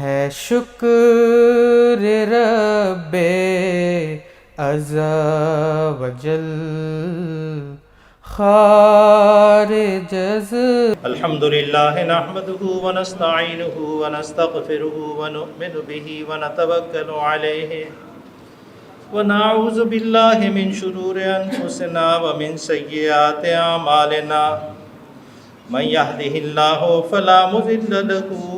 ہے شکر رب عزا وجل خارج الحمد الحمدللہ نحمده ونستعينه ونستغفره ونؤمن به ونتوكل عليه ونعوذ باللہ من شرور أنفسنا ومن سیئیات أعمالنا من یهده اللہ فلا مذل لکو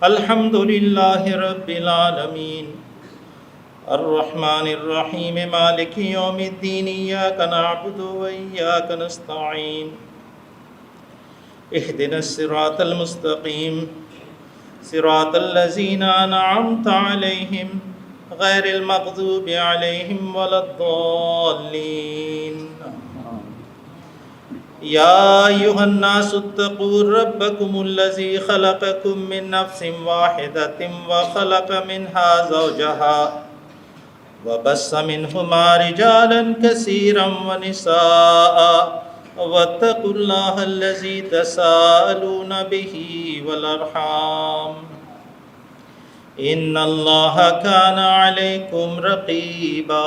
الحمد للہ رب العالمین۔ الرحمن الرحیم، مالک یوم الدین، ایاک نعبد و ایاک نستعین۔ اہدنا الصراط المستقیم۔ صراط الذین انعمت علیہم، غیر المغضوب علیہم ولا الضالین۔ يا أيها الناس اتقوا ربكم الذي خلقكم من نفس واحدة وخلق منها زوجها وبس منهما رجالا كثيرا ونساء واتقوا الله الذي تساءلون به والأرحام إن الله كان عليكم رقيبا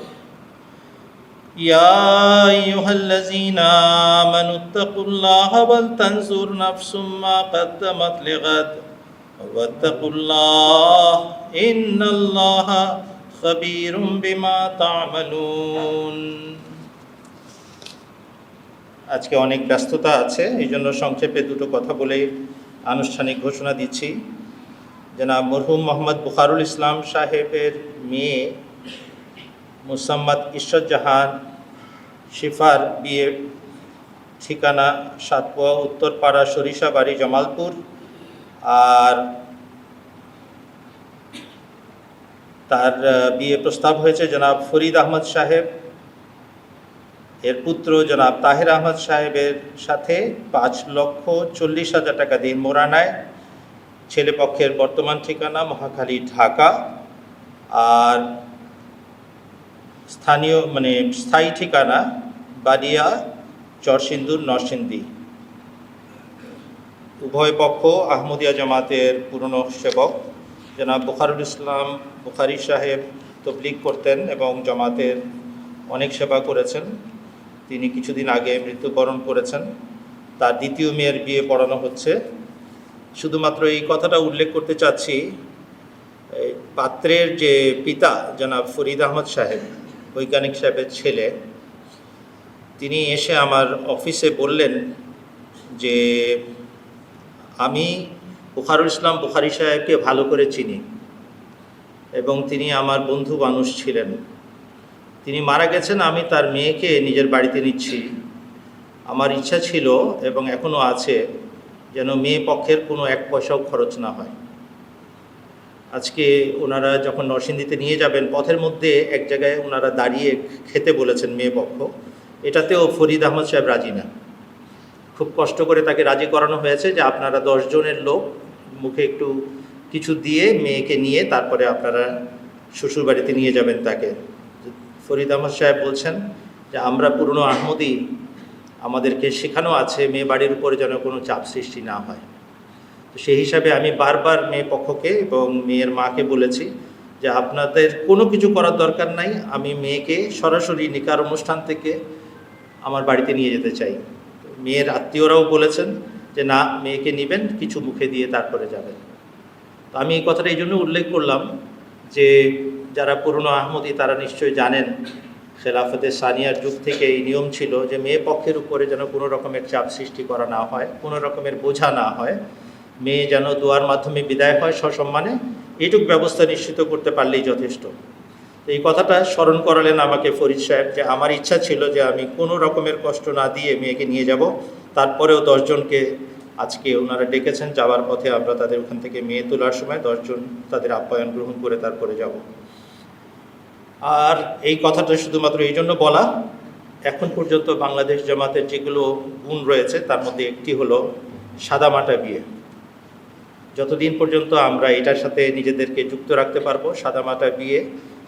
يا أيها الذين آمنوا اتقوا الله ولتنظر نفس ما قدمت لغد واتقوا الله إن الله خبير بما تعملون আজকে অনেক ব্যস্ততা আছে এই জন্য সংক্ষেপে দুটো কথা বলে আনুষ্ঠানিক ঘোষণা দিচ্ছি জনাব মরহুম মোহাম্মদ বুখারুল ইসলাম সাহেবের মেয়ে মুসাম্মদ ঈশ্বর জাহান শিফার বিয়ে ঠিকানা সাতপোয়া, উত্তরপাড়া সরিষাবাড়ি জামালপুর। আর তার বিয়ে প্রস্তাব হয়েছে জনাব ফরিদ আহমদ সাহেব। এর পুত্র জনাব তাহের আহমদ সাহেবের সাথে পাঁচ লক্ষ চল্লিশ হাজার টাকা দিন মোরানায়। ছেলে পক্ষের বর্তমান ঠিকানা মহাখালী, ঢাকা। আর স্থানীয় মানে স্থায়ী ঠিকানা বালিয়া চরসিন্দুর, নরসিংদী। উভয় পক্ষ আহমদিয়া জামাতের পুরনো সেবক। জনাব বুখারুল ইসলাম বুখারি সাহেব তবলিগ করতেন এবং জামাতের অনেক সেবা করেছেন। তিনি কিছুদিন আগে মৃত্যুবরণ করেছেন। তার দ্বিতীয় মেয়ের বিয়ে পড়ানো হচ্ছে। শুধুমাত্র এই কথাটা উল্লেখ করতে চাচ্ছি পাত্রের যে পিতা জনাব ফরিদ আহমদ সাহেব বৈজ্ঞানিক সাহেবের ছেলে, তিনি এসে আমার অফিসে বললেন যে, আমি বুখারুল ইসলাম বুখারি সাহেবকে ভালো করে চিনি এবং তিনি আমার বন্ধু মানুষ ছিলেন। তিনি মারা গেছেন, আমি তার মেয়েকে নিজের বাড়িতে নিচ্ছি। আমার ইচ্ছা ছিল এবং এখনও আছে যেন মেয়ে পক্ষের কোনো এক পয়সাও খরচ না হয়। আজকে ওনারা যখন নরসিংদীতে নিয়ে যাবেন, পথের মধ্যে এক জায়গায় ওনারা দাঁড়িয়ে খেতে বলেছেন মেয়ে পক্ষ। এটাতেও ফরিদ আহমদ সাহেব রাজি না। খুব কষ্ট করে তাকে রাজি করানো হয়েছে যে আপনারা দশ জনের লোক মুখে একটু কিছু দিয়ে মেয়েকে নিয়ে তারপরে আপনারা শ্বশুর বাড়িতে নিয়ে যাবেন তাকে। ফরিদ আহমদ সাহেব বলছেন যে, আমরা পুরনো আহমদি আমাদেরকে শেখানো আছে মেয়ে বাড়ির উপরে যেন কোনো চাপ সৃষ্টি না হয়। তো সেই হিসাবে আমি বারবার মেয়ে পক্ষকে এবং মেয়ের মাকে বলেছি যে আপনাদের কোনো কিছু করার দরকার নাই, আমি মেয়েকে সরাসরি নিকার অনুষ্ঠান থেকে আমার বাড়িতে নিয়ে যেতে চাই। মেয়ের আত্মীয়রাও বলেছেন যে না, মেয়েকে নেবেন, কিছু মুখে দিয়ে তারপরে যাবেন। তো আমি এই কথাটা এই জন্য উল্লেখ করলাম যে যারা পুরনো আহমদি, তারা নিশ্চয়ই জানেন খেলাফতে সানিয়ার যুগ থেকে এই নিয়ম ছিল যে মেয়ে পক্ষের উপরে যেন কোনো রকমের চাপ সৃষ্টি করা না হয়, কোনো রকমের বোঝা না হয়। মেয়ে যেন দোয়ার মাধ্যমে বিদায় হয় সসম্মানে, এইটুক ব্যবস্থা নিশ্চিত করতে পারলেই যথেষ্ট। এই কথাটা স্মরণ করালেন আমাকে ফরিদ সাহেব যে আমার ইচ্ছা ছিল যে আমি কোনো রকমের কষ্ট না দিয়ে মেয়েকে নিয়ে যাব। তারপরেও দশজনকে আজকে ওনারা ডেকেছেন, যাওয়ার পথে আমরা তাদের ওখান থেকে মেয়ে তোলার সময় দশজন তাদের আপ্যায়ন গ্রহণ করে তারপরে যাব। আর এই কথাটা শুধুমাত্র এই জন্য বলা, এখন পর্যন্ত বাংলাদেশ জামাতের যেগুলো গুণ রয়েছে, তার মধ্যে একটি হলো সাদামাটা বিয়ে। যতদিন পর্যন্ত আমরা এটার সাথে নিজেদেরকে যুক্ত রাখতে পারব, সাদামাটা বিয়ে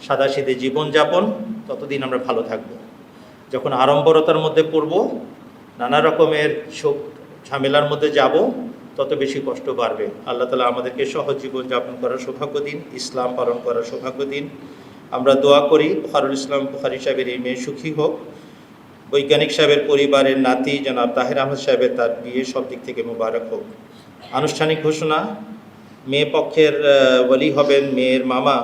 সাদা সিধে জীবনযাপন, ততদিন আমরা ভালো থাকব। যখন আড়ম্বরতার মধ্যে পড়ব, নানা রকমের শোক ঝামেলার মধ্যে যাব, তত বেশি কষ্ট বাড়বে। আল্লাহ তালা আমাদেরকে সহজ জীবনযাপন করার সৌভাগ্য দিন, ইসলাম পালন করার সৌভাগ্য দিন। আমরা দোয়া করি, বুখারুল ইসলাম, বুখারি সাহেবের এই মেয়ে সুখী হোক। বৈজ্ঞানিক সাহেবের পরিবারের নাতি জনাব তাহের আহমদ সাহেবের তার বিয়ে সব দিক থেকে মুবারক হোক। আনুষ্ঠানিক ঘোষণা, মেয়ে পক্ষের ওয়ালি হবেন মেয়ের মামা,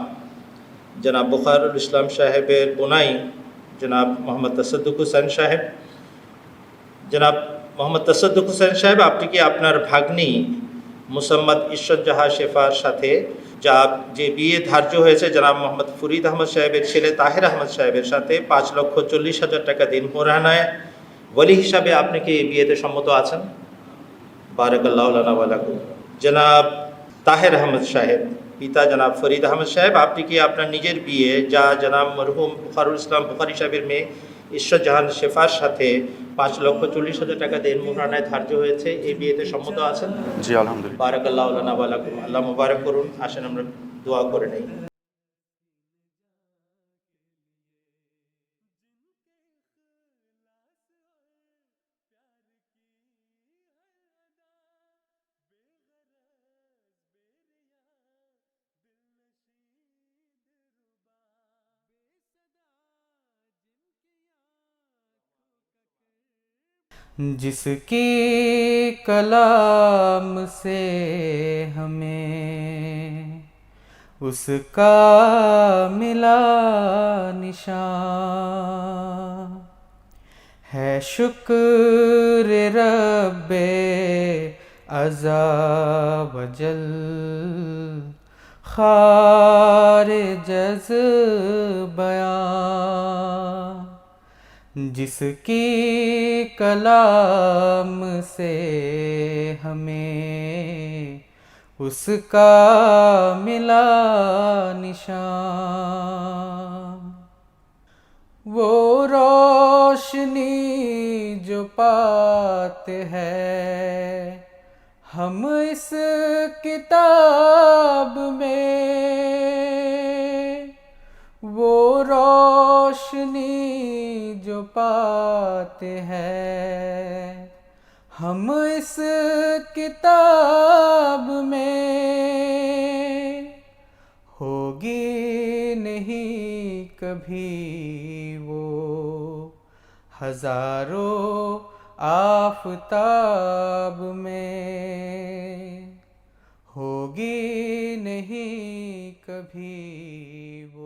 জনাব বুখারুল ইসলাম সাহেবের বোনাই, জনাব মোহাম্মদ তসদ্দুক হুসেন সাহেব। জনাব মোহাম্মদ তসদ্দুক হুসেন সাহেব, আপনি কি আপনার ভাগ্নি মুসাম্মদ ঈশ্বর জাহা শেফার সাথে, যা যে বিয়ে ধার্য হয়েছে জনাব মোহাম্মদ ফরিদ আহমদ সাহেবের ছেলে তাহের আহমদ সাহেবের সাথে, পাঁচ লক্ষ চল্লিশ হাজার টাকা দিন মোরানায় বলি হিসাবে আপনি কি বিয়েতে সম্মত আছেন? বারাকাল্লাহ ওয়ালাকুম জনাব তাহের আহমদ সাহেব পিতা জনাব ফরিদ আহমদ সাহেব আপনি কি আপনার নিজের বিয়ে যা জনাব মরহুম বুখারুল ইসলাম বুখারি সাহেবের মেয়ে ঈশ্বর জাহান শেফার সাথে পাঁচ লক্ষ চল্লিশ হাজার টাকা দেন মোহরানায় ধার্য হয়েছে এই বিয়েতে সম্মত আছেন? জি আলহামদুলিল্লাহ। বারাকাল্লাহ আল্লাহ মুবারক করুন আসেন আমরা দোয়া করে নেই। جس کی کلام سے ہمیں اس کا ملا نشان ہے شکر رب ازا وجل خار جز بیان جس کی کلام سے ہمیں اس کا ملا نشان۔ وہ روشنی جو پات ہے، ہم اس کتاب میں وہ روشنی بات ہے۔ ہم اس کتاب میں ہوگی نہیں کبھی وہ ہزاروں آفتاب میں ہوگی نہیں کبھی وہ